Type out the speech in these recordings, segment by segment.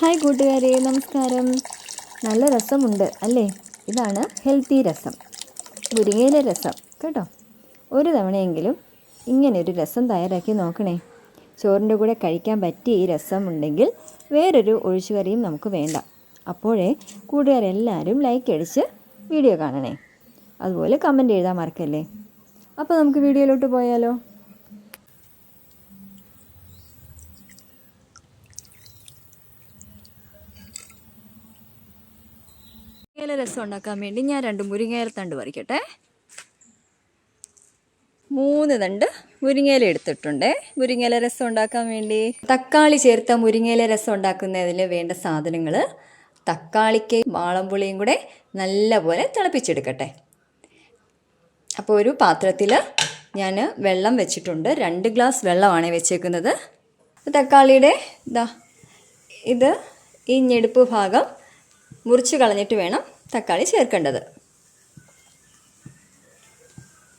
Hi കൂട്ടുകാരെ നമസ്കാരം. നല്ല രസമുണ്ട് അല്ലേ? ഇതാണ് ഹെൽത്തി രസം. മുരിങ്ങയിലെ രസം കേട്ടോ? ഒരു തവണയെങ്കിലും ഇങ്ങനെ ഒരു രസം തയ്യാറാക്കി നോക്കണേ. ചോറിന്റെ കൂടെ കഴിക്കാൻ പറ്റിയ ഈ രസം ഉണ്ടെങ്കിൽ വേറൊരു ഒഴിച്ചുകറിയും നമുക്ക് വേണ്ട. അപ്പോഴേ കൂട്ടുകാരെല്ലാവരും ലൈക്ക് അടിച്ച് വീഡിയോ കാണണേ. അതുപോലെ കമന്റ് എഴുതാൻ മറക്കല്ലേ. അപ്പോൾ നമുക്ക് വീഡിയോയിലോട്ട് പോയാലോ? മുരിങ്ങയില രസം ഉണ്ടാക്കാൻ വേണ്ടി ഞാൻ രണ്ട് മുരിങ്ങയില തണ്ട് പറിക്കട്ടെ. മൂന്ന് തണ്ട് മുരിങ്ങയില എടുത്തിട്ടുണ്ട്. മുരിങ്ങയില രസം ഉണ്ടാക്കാൻ വേണ്ടി. തക്കാളി ചേർത്ത മുരിങ്ങയില രസം ഉണ്ടാക്കുന്നതിൽ വേണ്ട സാധനങ്ങൾ തക്കാളിക്ക് വാളംപുളിയും കൂടെ നല്ലപോലെ തിളപ്പിച്ചെടുക്കട്ടെ. അപ്പോൾ ഒരു പാത്രത്തിൽ ഞാൻ വെള്ളം വെച്ചിട്ടുണ്ട്. രണ്ട് ഗ്ലാസ് വെള്ളമാണ് വെച്ചേക്കുന്നത്. തക്കാളിയുടെ ഇതാ ഇത് ഈ ഞെടുപ്പ് ഭാഗം മുറിച്ച് കളഞ്ഞിട്ട് വേണം തക്കാളി ചേർക്കേണ്ടത്.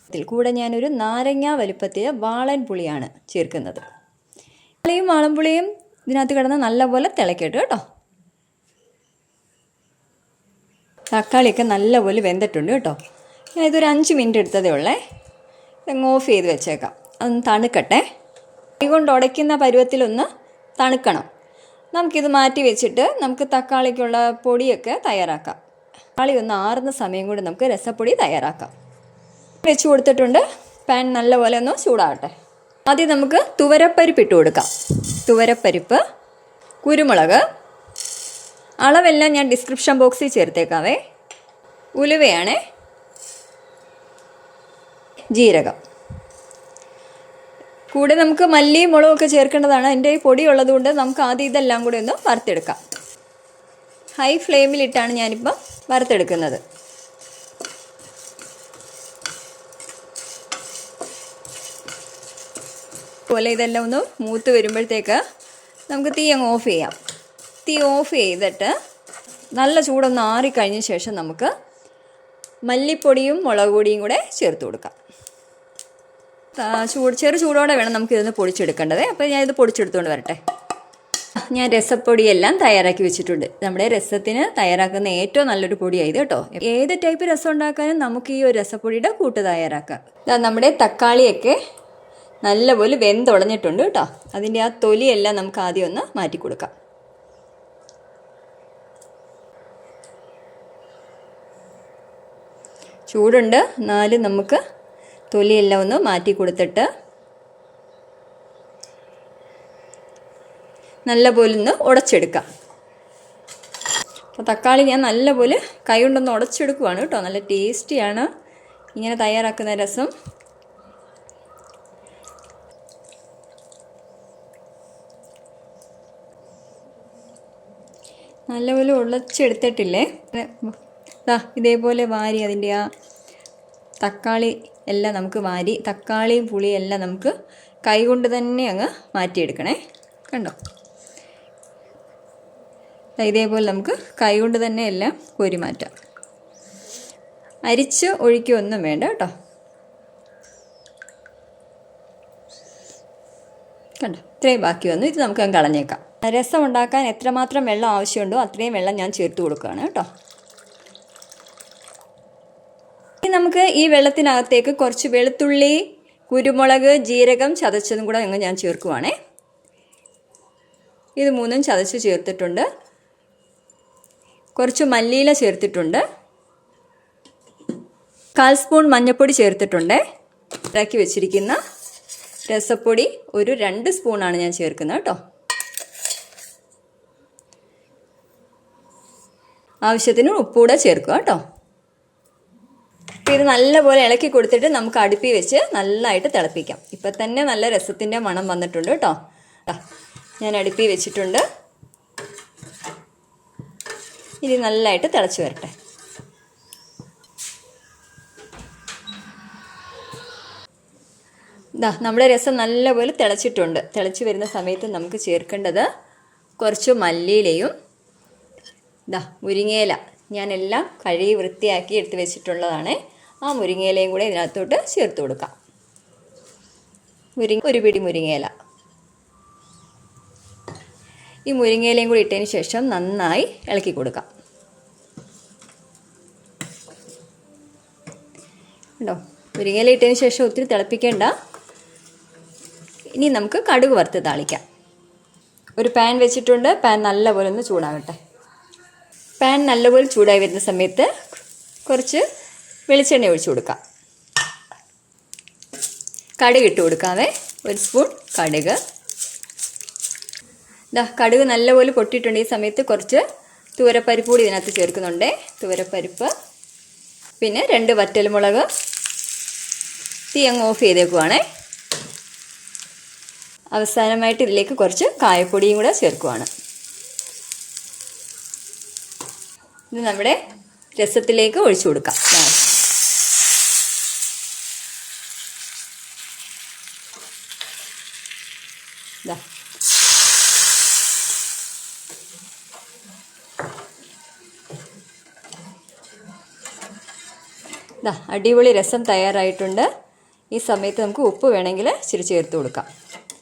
ഇതിൽ കൂടെ ഞാനൊരു നാരങ്ങ വലുപ്പത്തിൽ വാളൻ പുളിയാണ് ചേർക്കുന്നത്. പുളിയും വാളൻപുളിയും ഇതിനകത്ത് കിടന്ന് നല്ലപോലെ തിളക്കിയിട്ട് കേട്ടോ. തക്കാളിയൊക്കെ നല്ലപോലെ വെന്തിട്ടുണ്ട് കേട്ടോ. ഞാൻ ഇതൊരു അഞ്ച് മിനിറ്റ് എടുത്തതേ ഉള്ളേ. അങ്ങ് ഓഫ് ചെയ്ത് വെച്ചേക്കാം. അതൊന്ന് തണുക്കട്ടെ. കൊണ്ട് ഉടയ്ക്കുന്ന പരുവത്തിലൊന്ന് തണുക്കണം. നമുക്കിത് മാറ്റി വെച്ചിട്ട് നമുക്ക് തക്കാളിക്കുള്ള പൊടിയൊക്കെ തയ്യാറാക്കാം. തക്കാളി ഒന്ന് ആറുന്ന സമയം കൂടി നമുക്ക് രസപ്പൊടി തയ്യാറാക്കാം. വെച്ച് കൊടുത്തിട്ടുണ്ട്. പാൻ നല്ലപോലെ ഒന്ന് ചൂടാകട്ടെ ആദ്യം നമുക്ക് തുവരപ്പരിപ്പ് ഇട്ട് കൊടുക്കാം. തുവരപ്പരിപ്പ് കുരുമുളക് അളവെല്ലാം ഞാൻ ഡിസ്ക്രിപ്ഷൻ ബോക്സിൽ ചേർത്തേക്കാവേ. ഉലുവയാണേ ജീരകം. കൂടെ നമുക്ക് മല്ലിയും മുളകൊക്കെ ചേർക്കേണ്ടതാണ്. എന്റെ ഈ പൊടി ഉള്ളതുകൊണ്ട് നമുക്ക് ആദ്യം ഇതെല്ലാം കൂടി ഒന്ന് വറുത്തെടുക്കാം. ഹൈ ഫ്ലെയിമിലിട്ടാണ് ഞാനിപ്പം വറുത്തെടുക്കുന്നത്. പോലെ ഇതെല്ലാം ഒന്ന് മൂത്ത് വരുമ്പോഴത്തേക്ക് നമുക്ക് തീ അങ്ങ് ഓഫ് ചെയ്യാം. തീ ഓഫ് ചെയ്തിട്ട് നല്ല ചൂടൊന്ന് ആറിക്കഴിഞ്ഞ ശേഷം നമുക്ക് മല്ലിപ്പൊടിയും മുളക് പൊടിയും കൂടെ ചേർത്ത് കൊടുക്കാം. ചൂട് ചെറു ചൂടോടെ വേണം നമുക്കിതൊന്ന് പൊടിച്ചെടുക്കേണ്ടത്. അപ്പോൾ ഞാനിത് പൊടിച്ചെടുത്തുകൊണ്ട് വരട്ടെ. ഞാൻ രസപ്പൊടിയെല്ലാം തയ്യാറാക്കി വെച്ചിട്ടുണ്ട്. നമ്മുടെ രസത്തിന് തയ്യാറാക്കുന്ന ഏറ്റവും നല്ലൊരു പൊടിയായത് കേട്ടോ. ഏത് ടൈപ്പ് രസം ഉണ്ടാക്കാനും നമുക്ക് ഈ ഒരു രസപ്പൊടിയുടെ കൂട്ട് തയ്യാറാക്കാം. നമ്മുടെ തക്കാളിയൊക്കെ നല്ലപോലെ വെന്തുടഞ്ഞിട്ടുണ്ട് കേട്ടോ. അതിന്റെ ആ തൊലിയെല്ലാം നമുക്ക് ആദ്യം ഒന്ന് മാറ്റി കൊടുക്കാം. ചൂടുണ്ട്. എന്നാലും നമുക്ക് തൊലിയെല്ലാം ഒന്ന് മാറ്റി കൊടുത്തിട്ട് നല്ലപോലെ ഒന്ന് ഉടച്ചെടുക്കാം. അപ്പോൾ തക്കാളി ഞാൻ നല്ലപോലെ കൈ കൊണ്ടൊന്ന് ഉടച്ചെടുക്കുവാണ് കേട്ടോ. നല്ല ടേസ്റ്റിയാണ്. ഇങ്ങനെ തയ്യാറാക്കുന്ന രസം. നല്ലപോലെ ഉളച്ചെടുത്തിട്ടില്ലേ ദാ ഇതേപോലെ വാരി അതിന്റെ ആ തക്കാളി എല്ലാം നമുക്ക് വാരി തക്കാളിയും പുളിയും എല്ലാം നമുക്ക് കൈകൊണ്ട് തന്നെ അങ്ങ് മാറ്റിയെടുക്കണേ. കണ്ടോ? ഇതേപോലെ നമുക്ക് കൈകൊണ്ട് തന്നെ എല്ലാം കോരി മാറ്റാം അരിച്ച് ഒഴിക്കൊന്നും വേണ്ട കേട്ടോ. കണ്ടോ? ഇത്രയും ബാക്കി വന്നു. ഇത് നമുക്ക് അങ്ങ് കളഞ്ഞേക്കാം. രസം ഉണ്ടാക്കാൻ എത്രമാത്രം വെള്ളം ആവശ്യമുണ്ടോ അത്രയും വെള്ളം ഞാൻ ചേർത്ത് കൊടുക്കുകയാണ് കേട്ടോ. ഇനി നമുക്ക് ഈ വെള്ളത്തിനകത്തേക്ക് കുറച്ച് വെളുത്തുള്ളി കുരുമുളക് ജീരകം ചതച്ചതും കൂടെ അങ്ങ് ഞാൻ ചേർക്കുവാണേ. ഇത് മൂന്നും ചതച്ച് ചേർത്തിട്ടുണ്ട്. കുറച്ച് മല്ലിയില ചേർത്തിട്ടുണ്ട്. കാൽ സ്പൂൺ മഞ്ഞൾപ്പൊടി ചേർത്തിട്ടുണ്ട്. ഇറക്കി വെച്ചിരിക്കുന്ന രസപ്പൊടി ഒരു രണ്ട് സ്പൂണാണ് ഞാൻ ചേർക്കുന്നത് കേട്ടോ. ആവശ്യത്തിന് ഉപ്പൂടെ ചേർക്കുക കേട്ടോ. ഇത് നല്ലപോലെ ഇളക്കി കൊടുത്തിട്ട് നമുക്ക് അടുപ്പി വെച്ച് നല്ലതായിട്ട് തിളപ്പിക്കാം. ഇപ്പം തന്നെ നല്ല രസത്തിന്റെ മണം വന്നിട്ടുണ്ട് കേട്ടോ. ഞാൻ അടുപ്പി വെച്ചിട്ടുണ്ട്. ഇനി നല്ലതായിട്ട് തിളച്ച് വരട്ടെ. ഇതാ നമ്മുടെ രസം നല്ലപോലെ തിളച്ചിട്ടുണ്ട്. തിളച്ച് വരുന്ന സമയത്ത് നമുക്ക് ചേർക്കേണ്ടത് കുറച്ച് മല്ലിയിലയും ഇതാ മുരിങ്ങയില. ഞാനെല്ലാം കഴുകി വൃത്തിയാക്കി എടുത്ത് വെച്ചിട്ടുള്ളതാണ്. ആ മുരിങ്ങയിലയും കൂടെ ഇതിനകത്തോട്ട് ചേർത്ത് കൊടുക്കാം. മുരിങ്ങ ഒരു പിടി മുരിങ്ങയില. ഈ മുരിങ്ങയിലയും കൂടി ഇട്ടതിന് ശേഷം നന്നായി ഇളക്കി കൊടുക്കാം. ഉണ്ടോ മുരിങ്ങയില ഇട്ടതിന് ശേഷം ഒത്തിരി തിളപ്പിക്കേണ്ട. ഇനി നമുക്ക് കടുക് വറുത്ത് താളിക്കാം. ഒരു പാൻ വെച്ചിട്ടുണ്ട്. പാൻ നല്ലപോലെ ഒന്ന് ചൂടാകട്ടെ പാൻ നല്ലപോലെ ചൂടായി വരുന്ന സമയത്ത് കുറച്ച് വെളിച്ചെണ്ണ ഒഴിച്ചു കൊടുക്കാം. കടുക് ഇട്ട് കൊടുക്കാവേ. ഒരു സ്പൂൺ കടുക്. ഇതാ കടുക് നല്ലപോലെ പൊട്ടിയിട്ടുണ്ട്. ഈ സമയത്ത് കുറച്ച് തൂരപ്പരിപ്പ് കൂടി ഇതിനകത്ത് ചേർക്കുന്നുണ്ട്. തൂരപ്പരിപ്പ് പിന്നെ രണ്ട് വറ്റൽമുളക്. തീ അങ്ങ് ഓഫ് ചെയ്തേക്കുവാണേ. അവസാനമായിട്ട് ഇതിലേക്ക് കുറച്ച് കായപ്പൊടിയും കൂടെ ചേർക്കുവാണ്. ഇത് നമ്മുടെ രസത്തിലേക്ക് ഒഴിച്ചു കൊടുക്കാം. ദാ. ദാ അടിപൊളി രസം തയ്യാറായിട്ടുണ്ട്. ഈ സമയത്ത് നമുക്ക് ഉപ്പ് വേണമെങ്കിൽ ഇച്ചിരി ചേർത്ത് കൊടുക്കാം.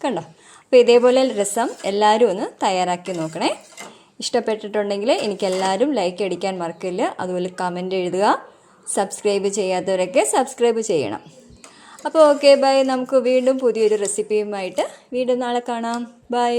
കണ്ടോ? അപ്പോൾ ഇതേപോലെ രസം എല്ലാവരും ഒന്ന് തയ്യാറാക്കി നോക്കണേ. ഇഷ്ടപ്പെട്ടിട്ടുണ്ടെങ്കിൽ എനിക്കെല്ലാവരും ലൈക്ക് അടിക്കാൻ മറക്കില്ല അതുപോലെ കമന്റ് എഴുതുക. സബ്സ്ക്രൈബ് ചെയ്യാത്തവരൊക്കെ സബ്സ്ക്രൈബ് ചെയ്യണം. അപ്പോൾ ഓക്കെ ബൈ നമുക്ക് വീണ്ടും പുതിയൊരു റെസിപ്പിയുമായിട്ട് വീണ്ടും നാളെ കാണാം. ബൈ